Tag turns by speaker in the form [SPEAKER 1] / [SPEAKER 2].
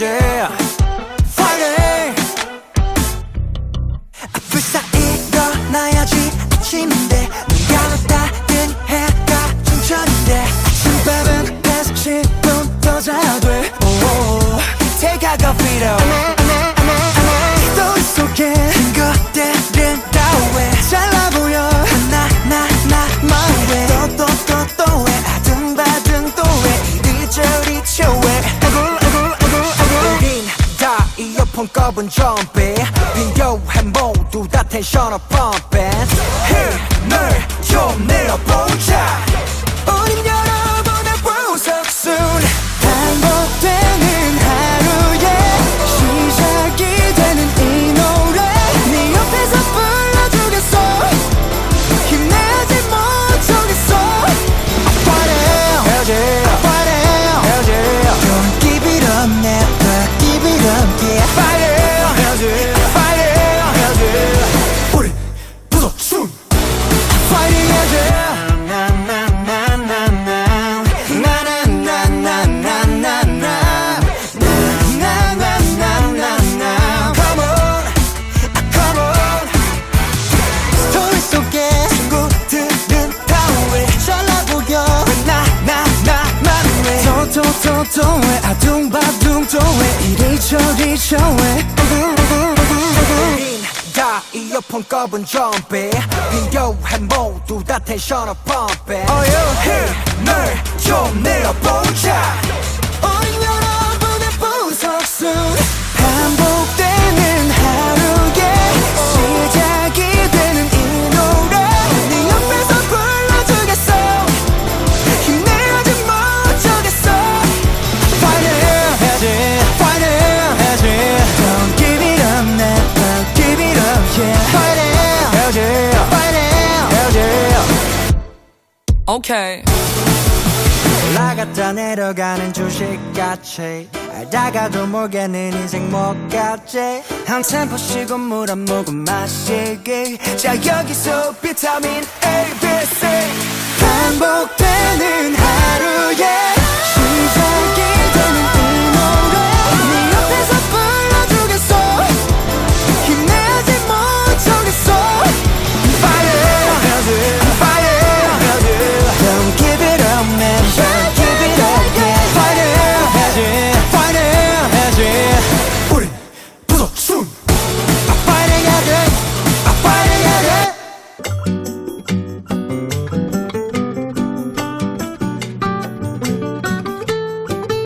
[SPEAKER 1] magic 겁은 좀비 빈교해 모두 다 텐션을 pumping 힘을 좀 내어보자. 우린 저왜 우린 다 이어폰 꼽은 좀비 빈교해 모두 다 텐션을 pumping. 힘을 좀 내어보자
[SPEAKER 2] Okay.
[SPEAKER 1] 올라갔다 내려가는 주식같이 알다가도 모르겠는 인생 뭐같지. 한 템포 쉬고 물 한 모금 마시기. 자 여기서 비타민 A, B, C. 반복되는